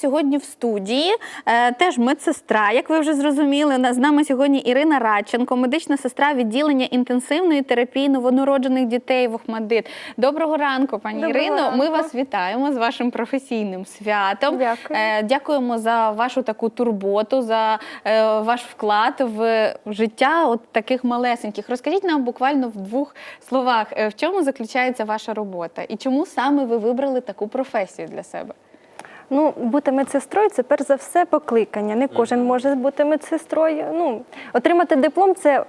нас сьогодні в студії е, теж медсестра, як ви вже зрозуміли. З нами сьогодні Ірина Радченко, медична сестра відділення інтенсивної терапії новонароджених дітей в Охмадит. Доброго ранку, пані Доброго Ірино. Ми вас вітаємо з вашим професійним святом. Дякую. Е, Дякуємо за вашу таку турботу, за е, ваш вклад в життя от таких малесеньких. Розкажіть нам буквально в двох словах, в чому заключається ваша робота і чому саме ви вибрали таку професію для себе? Ну, бути медсестрою це перш за все покликання. Не кожен може бути медсестрою. Ну, отримати диплом це.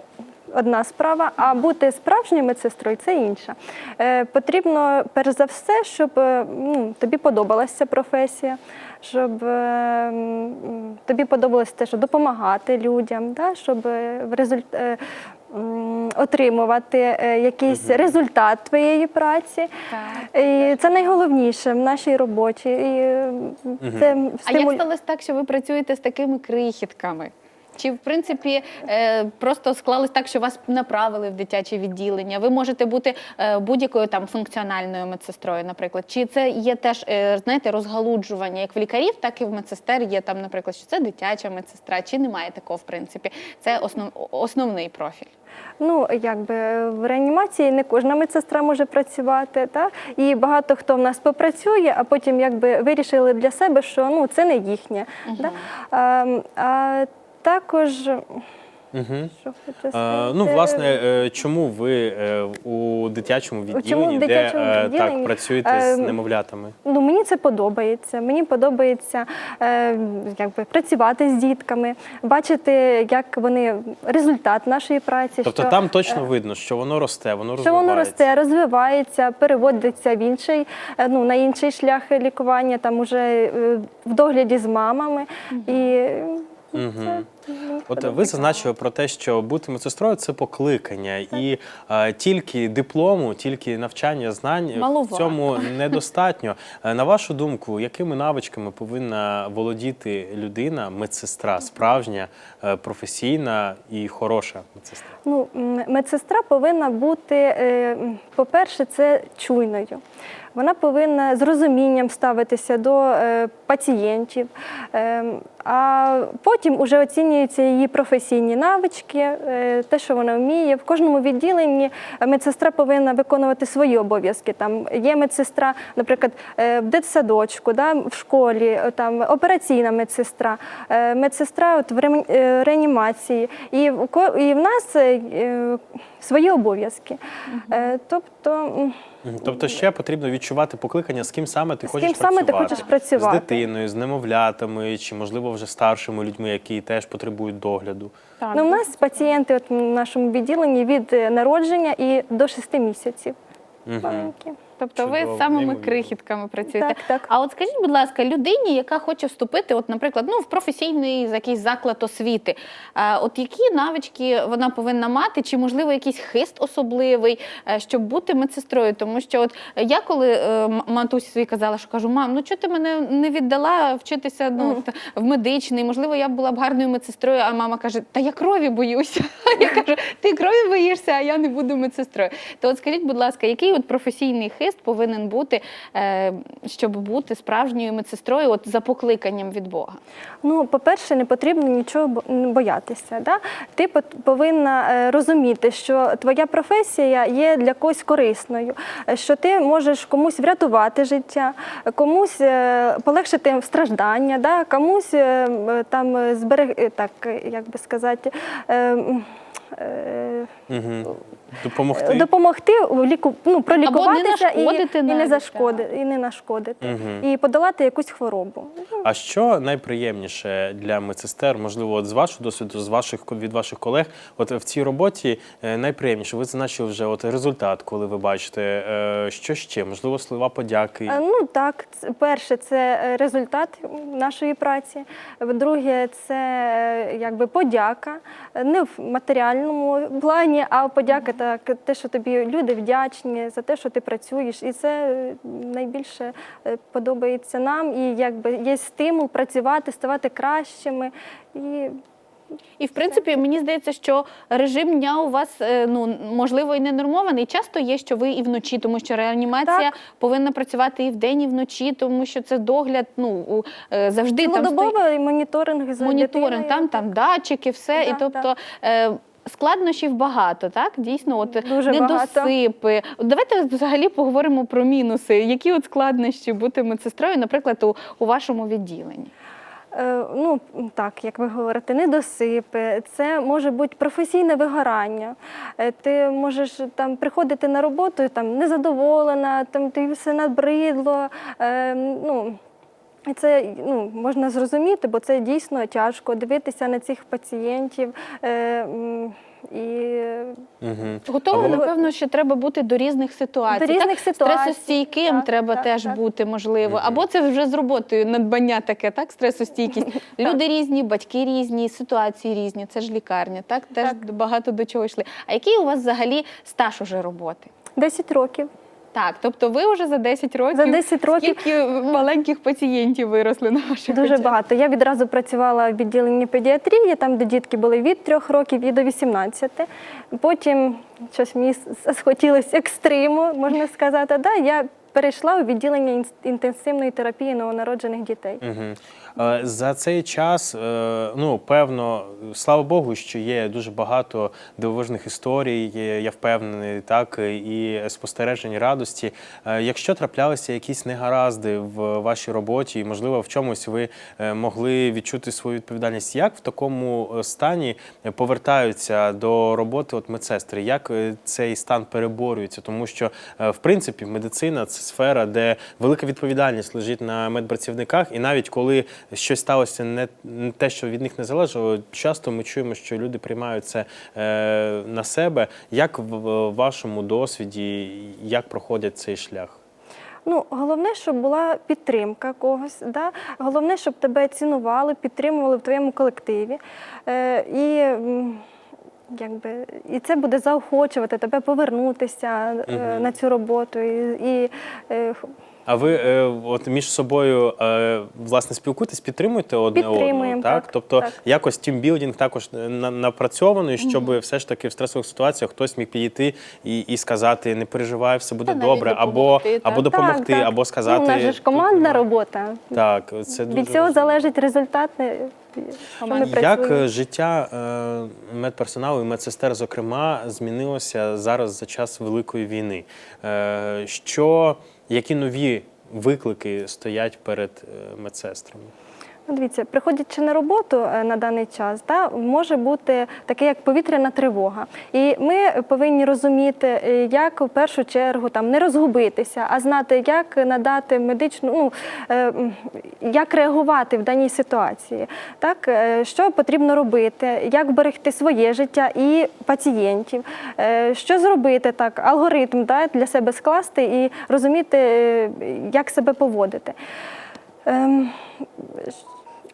Одна справа, а бути справжньою медсестрою це інша. Е, потрібно перш за все, щоб е, ну, тобі подобалася ця професія, щоб е, тобі подобалося те, що допомагати людям, да, щоб е, в результ... отримувати е, якийсь результат твоєї праці. Так. І це найголовніше в нашій роботі. І це А як стимуль... сталося так, що ви працюєте з такими крихітками? Чи в принципі е, просто склалось так, що вас направили в дитяче відділення? Ви можете бути е, будь-якою там функціональною медсестрою, наприклад. Чи це є теж е, знаєте, розгалуджування як в лікарів, так і в медсестер є там, наприклад, що це дитяча медсестра, чи немає такого в принципі? Це основ, основний профіль. Ну, якби в реанімації не кожна медсестра може працювати, та? і багато хто в нас попрацює, а потім якби вирішили для себе, що ну, це не їхнє. Да? А, а також, Угу. що хочу Е, сказати, ну, власне, е, чому ви е, у дитячому відділенні, дитячому де відділенні? так працюєте з немовлятами? Ну, мені це подобається. Мені подобається якби, працювати з дітками, бачити, як вони результат нашої праці. Тобто що, там точно видно, що воно росте, воно що воно росте, розвивається, переводиться в інший, ну, на інший шлях лікування, там уже в догляді з мамами. І е, це мені От ви зазначили про те, що бути медсестрою це покликання, і е, тільки диплому, тільки навчання знань Маловато. в цьому недостатньо. Е, на вашу думку, якими навичками повинна володіти людина, медсестра, справжня, е, професійна і хороша медсестра? Ну, м, медсестра повинна бути, е, м, по-перше, це чуйною. Вона повинна з розумінням ставитися до е, пацієнтів, е, а потім вже оцінюються її професійні навички, е, те, що вона вміє. В кожному відділенні медсестра повинна виконувати свої обов'язки. Там є медсестра, наприклад, е, в дитсадочку, да, в школі, там операційна медсестра, медсестра от в реанімації. І в нас свої обов'язки. Тобто. Тобто ще потрібно відчувати покликання, з ким саме ти З хочеш ким саме ти хочеш працювати. З дитиною, з немовлятами, чи можливо вже старшими людьми, які теж потребують догляду. Так. Ну, у нас пацієнти от в нашому відділенні від е, народження і до 6 місяців. Мгм. Тобто ви Чудово, з самими неймовірно. крихітками працюєте. Так, так. А от скажіть, будь ласка, людині, яка хоче вступити, от, наприклад, ну, в професійний якийсь заклад освіти, а, от які навички вона повинна мати, чи можливо якийсь хист особливий, е, щоб бути медсестрою? Тому що от я коли е, м- матусі своїй казала, що кажу, мам, ну чого ти мене не віддала вчитися ну, т- в медичний? Можливо, я була б гарною медсестрою, а мама каже, та я крові боюся. Я кажу, ти крові боїшся, а я не буду медсестрою. То от скажіть, будь ласка, який от професійний хист повинен бути, е, щоб бути справжньою медсестрою, от за покликанням від Бога? Ну, по-перше, не потрібно нічого боятися. Да? Ти повинна е, розуміти, що твоя професія є для когось корисною, е, що ти можеш комусь врятувати життя, комусь полегшити страждання, да? комусь там зберег, так, як би сказати. Е. Допомогти. допомогти ліку, ну, пролікуватися і, нашкодити і, не навіть, зашкоди, і не нашкодити, Мгм. і подолати якусь хворобу. А що найприємніше для медсестер, можливо, от з вашого досвіду, з ваших від ваших колег, от в цій роботі е, найприємніше? Ви зазначили вже от результат, коли ви бачите, е, що ще, можливо, слова подяки. Ну так, перше, це результат нашої праці. Друге, це якби подяка, не в матеріальному плані, а подяка так, те, що тобі люди вдячні за те, що ти працюєш, і це е, найбільше е, подобається нам. І якби є стимул працювати, ставати кращими. І І в принципі, мені здається, що режим дня у вас е, ну можливо і не нормований. Часто є, що ви і вночі, тому що реанімація Так. повинна працювати і вдень, і вночі, тому що це догляд. Ну завжди там стоїть моніторинг за моніторинг, дитиною. там там датчики, все. і тобто. Е, Складнощів багато, так дійсно, от Дуже недосипи. От Давайте взагалі поговоримо про мінуси. Які от складнощі бути медсестрою, наприклад, у, у вашому відділенні? Е, Ну так, як ви говорите, недосипи, це може бути професійне вигорання. Е, Ти можеш там приходити на роботу, там незадоволена, там тобі все набридло. Е, Ну, і це ну, можна зрозуміти, бо це дійсно тяжко дивитися на цих пацієнтів. Е, і Угу. Готово, Або- напевно, що треба бути до різних ситуацій. До різних так? ситуацій. Стресостійким Так, треба так, теж так. бути, можливо. Або це вже з роботою надбання таке, так? Стресостійкість. Люди різні, батьки різні, ситуації різні. Це ж лікарня, так? Теж багато до чого йшли. А який у вас взагалі стаж уже роботи? 10 років. Так, тобто ви вже за 10 років, За 10 років. скільки маленьких пацієнтів виросли на ваших Дуже очах? багато. Я відразу працювала в відділенні педіатрії, там, де дітки були від 3 років і до 18. Потім щось мені схотілося екстриму, можна сказати. Да, я перейшла у відділення інтенсивної терапії новонароджених дітей. Угу. За цей час, е, ну певно, слава Богу, що є дуже багато дивовижних історій. Я впевнений, так і спостережень радості. Е, Якщо траплялися якісь негаразди в вашій роботі, і можливо в чомусь ви могли відчути свою відповідальність, як в такому стані повертаються до роботи от медсестри? Як цей стан переборюється? Тому що в принципі медицина це сфера, де велика відповідальність лежить на медпрацівниках, і навіть коли щось сталося не, те, що від них не залежало, часто ми чуємо, що люди приймають це е, на себе. Як в, вашому досвіді, як проходять цей шлях? Ну, головне, щоб була підтримка когось. Да? Головне, щоб тебе цінували, підтримували в твоєму колективі. Е, і, якби, і це буде заохочувати тебе повернутися Мгм. на цю роботу. І, і, е, А ви е, от між собою е, власне спілкуєтесь, підтримуєте одне одного? Так? так, Тобто так. якось тімбілдинг також на- напрацьований, щоб все ж таки в стресових ситуаціях хтось міг підійти і, і сказати: не переживай, все буде Та добре, або, допомогти, або допомогти, Так, так. або сказати. Ну, у нас же ж командна робота. Так, це дуже Від цього важливо. залежить результат, Як, Як е, життя е, медперсоналу і медсестер, зокрема, змінилося зараз за час Великої війни? Е, Що, які нові виклики стоять перед медсестрами? Ну, Дивіться, приходячи на роботу е, на даний час, да, може бути таке, як повітряна тривога. І ми повинні розуміти, е, як в першу чергу там не розгубитися, а знати, як надати медичну, ну е, як реагувати в даній ситуації, так що потрібно робити, як берегти своє життя і пацієнтів, що зробити так, алгоритм да, для себе скласти і розуміти, як себе поводити. Ем,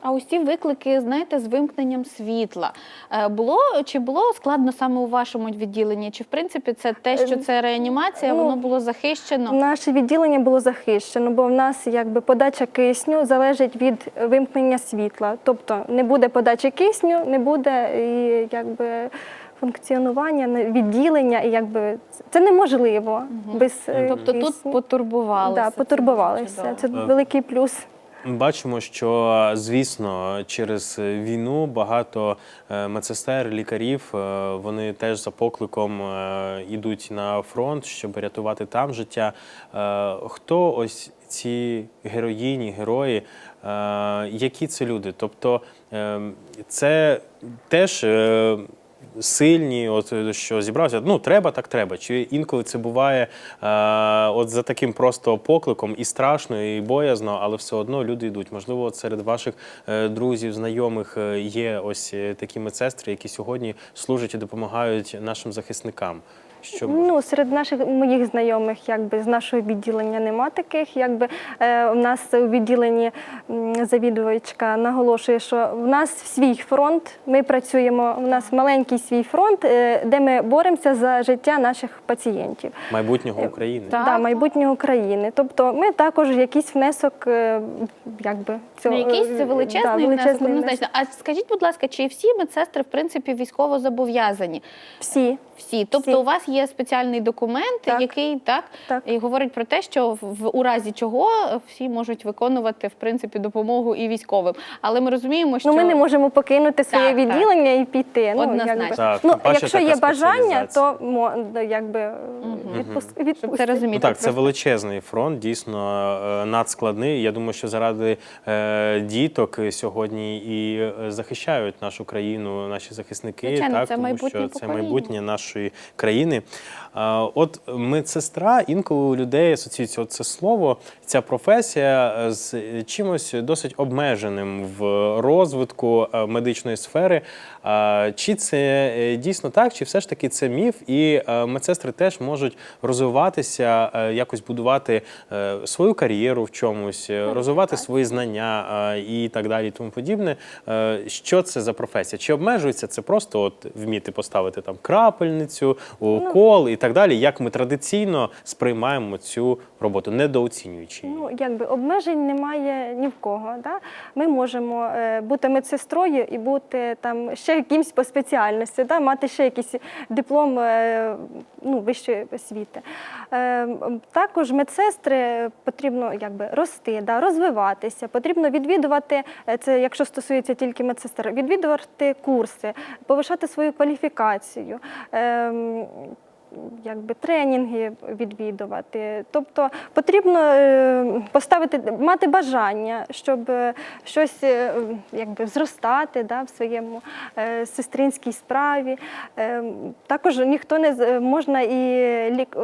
А ці виклики, знаєте, з вимкненням світла. Е, Було чи було складно саме у вашому відділенні? Чи в принципі це те, що це реанімація, ну, воно було захищено? Наше відділення було захищено, бо в нас якби подача кисню залежить від вимкнення світла. Тобто не буде подачі кисню, не буде і якби функціонування відділення, і якби це неможливо без е, Тобто тут кисню. потурбувалися. да, потурбувалися. дуже Це великий плюс. Бачимо, що звісно, через війну багато е, медсестер, лікарів е, вони теж за покликом е, йдуть на фронт, щоб рятувати там життя. Хто ось ці героїні, герої? Які це люди? Тобто е, це теж. Сильні, от е, що зібрався, ну треба, так треба. Чи інколи це буває е, от за таким просто покликом і страшно, і боязно, але все одно люди йдуть. Можливо, серед ваших е, друзів, знайомих е, є ось такі медсестри, які сьогодні служать і допомагають нашим захисникам. Що? Ну, серед наших моїх знайомих, якби з нашого відділення нема таких. Якби е, у нас у відділенні завідувачка наголошує, що в нас свій фронт. Ми працюємо. У нас маленький свій фронт, е, де ми боремося за життя наших пацієнтів. майбутнього України. Так. Да, майбутнього країни. Тобто ми також якийсь внесок, е, якби цього Ну, якийсь це е, величезний, да, внесок, величезний однозначно. А скажіть, будь ласка, чи всі медсестри в принципі військово зобов'язані? Всі. Всі, тобто Всі. у вас є спеціальний документ, Так. який так, Так. і говорить про те, що в, у разі чого всі можуть виконувати в принципі допомогу і військовим. Але ми розуміємо, що Ну, ми не можемо покинути своє Так, так. відділення і піти. Ну, Однозначно. якби. Так, ну, паче якщо є бажання, то мо, якби відпуск, щоб це розуміти. Ну так, це величезний фронт, дійсно е, надскладний. Я думаю, що заради е, діток сьогодні і е, захищають нашу країну, наші захисники, Звичайно, так це тому майбутнє що це майбутнє нашої країни. А, От медсестра, інколи у людей асоціюється це слово, ця професія е, з чимось досить обмеженим в розвитку е, медичної сфери. Чи це е, дійсно так, чи все ж таки це міф, і е, медсестри теж можуть розвиватися, е, якось будувати свою кар'єру в чомусь, розвивати свої знання і так далі, і тому подібне. Що це за професія? Чи обмежується це просто от вміти поставити там крапельницю, укол і так далі, як ми традиційно сприймаємо цю роботу, недооцінюючи її? Ну, якби обмежень немає ні в кого. Да? Ми можемо бути медсестрою і бути там ще якимсь по спеціальності, да? мати ще якийсь диплом е, ну, вищої освіти. Е, також медсестри потрібно якби, рости, да? розвиватися, потрібно відвідувати, е, це якщо стосується тільки медсестер, відвідувати курси, повишати свою кваліфікацію. Якби тренінги відвідувати. Тобто потрібно е, поставити, мати бажання, щоб е, щось е, якби зростати да, в своєму сестринській справі. Також ніхто не можна і лік.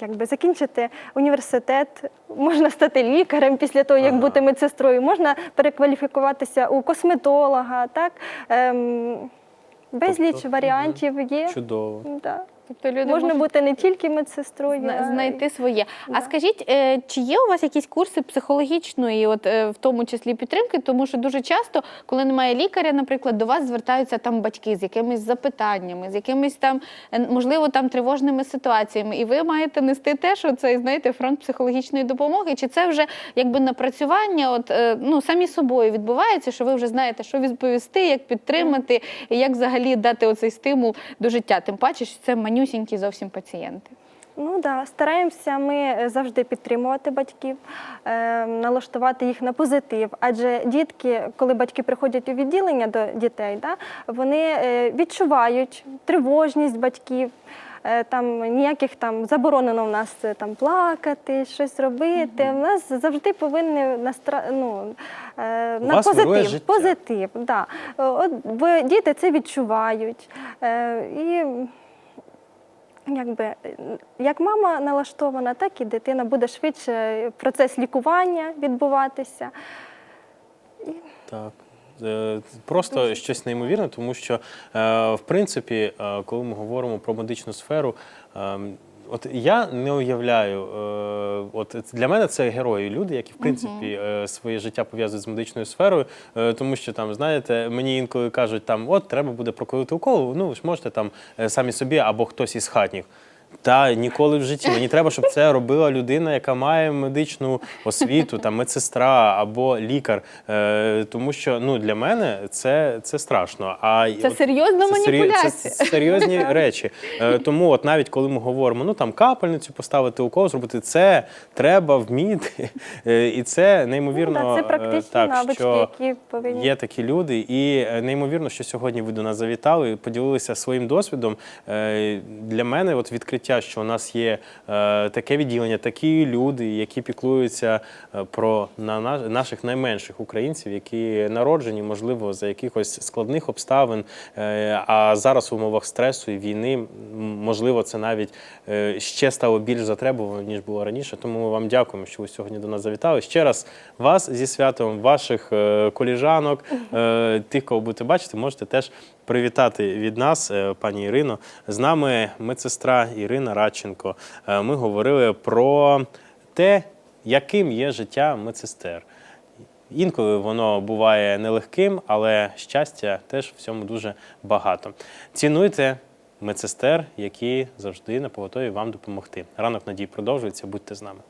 Якби закінчити університет, можна стати лікарем після того, як Ага. бути медсестрою, можна перекваліфікуватися у косметолога, так ем, безліч Тобто, варіантів є. Чудово. Да. Тобто люди Можна можуть бути не тільки медсестрою, зна- а знайти своє. А скажіть, е, чи є у вас якісь курси психологічної, от е, в тому числі підтримки? Тому що дуже часто, коли немає лікаря, наприклад, до вас звертаються там батьки з якимись запитаннями, з якимись там е, можливо там тривожними ситуаціями, і ви маєте нести те, що це знаєте, фронт психологічної допомоги. Чи це вже якби напрацювання? От ну самі собою відбувається, що ви вже знаєте, що відповісти, як підтримати, і як взагалі дати оцей стимул до життя? Тим паче, що це манюсінькі зовсім пацієнти. Ну да, стараємося ми е, завжди підтримувати батьків, е, налаштувати їх на позитив. Адже дітки, коли батьки приходять у відділення до дітей, да, вони е, відчувають тривожність батьків. е, Там ніяких там заборонено в нас там плакати, щось робити. У нас завжди повинні настра... ну, е, на позитив. життя. Позитив, да. От бо діти це відчувають. Е, І Якби як мама налаштована, так і дитина буде швидше процес лікування відбуватися. Так. Е, Просто щось неймовірне, тому що, е, в принципі, е, коли ми говоримо про медичну сферу, е, от я не уявляю, е, от для мене це герої, люди, які в принципі е, своє життя пов'язують з медичною сферою, е, тому що там, знаєте, мені інколи кажуть, там от треба буде проколити укол, ну ви ж можете там е, самі собі або хтось із хатніх. Та ніколи в житті. Мені треба, щоб це робила людина, яка має медичну освіту, там медсестра або лікар. Е, тому що ну для мене це, це страшно. А Це серйозна це, сері- маніпуляція. Це, це серйозні речі. Е, тому, от навіть коли ми говоримо, ну там капельницю поставити укол, зробити це треба вміти. Е, і це неймовірно Ну, да, це е, практичні так, навички, що які повинні Є такі люди, і е, неймовірно, що сьогодні ви до нас завітали, поділилися своїм досвідом. Е, Для мене от відкриття, що у нас є е, таке відділення, такі люди, які піклуються е, про на наших найменших українців, які народжені, можливо, за якихось складних обставин. Е, А зараз в умовах стресу і війни, можливо, це навіть ще стало більш затребувано, ніж було раніше. Тому ми вам дякуємо, що ви сьогодні до нас завітали. Ще раз вас зі святом, ваших коліжанок, тих, кого будете бачити, можете теж привітати від нас, е, пані Ірино. З нами медсестра Ірина Радченко. Е, Ми говорили про те, яким є життя медсестер. Інколи воно буває нелегким, але щастя теж в цьому дуже багато. Цінуйте медсестер, які завжди на поготові вам допомогти. Ранок надій продовжується. Будьте з нами.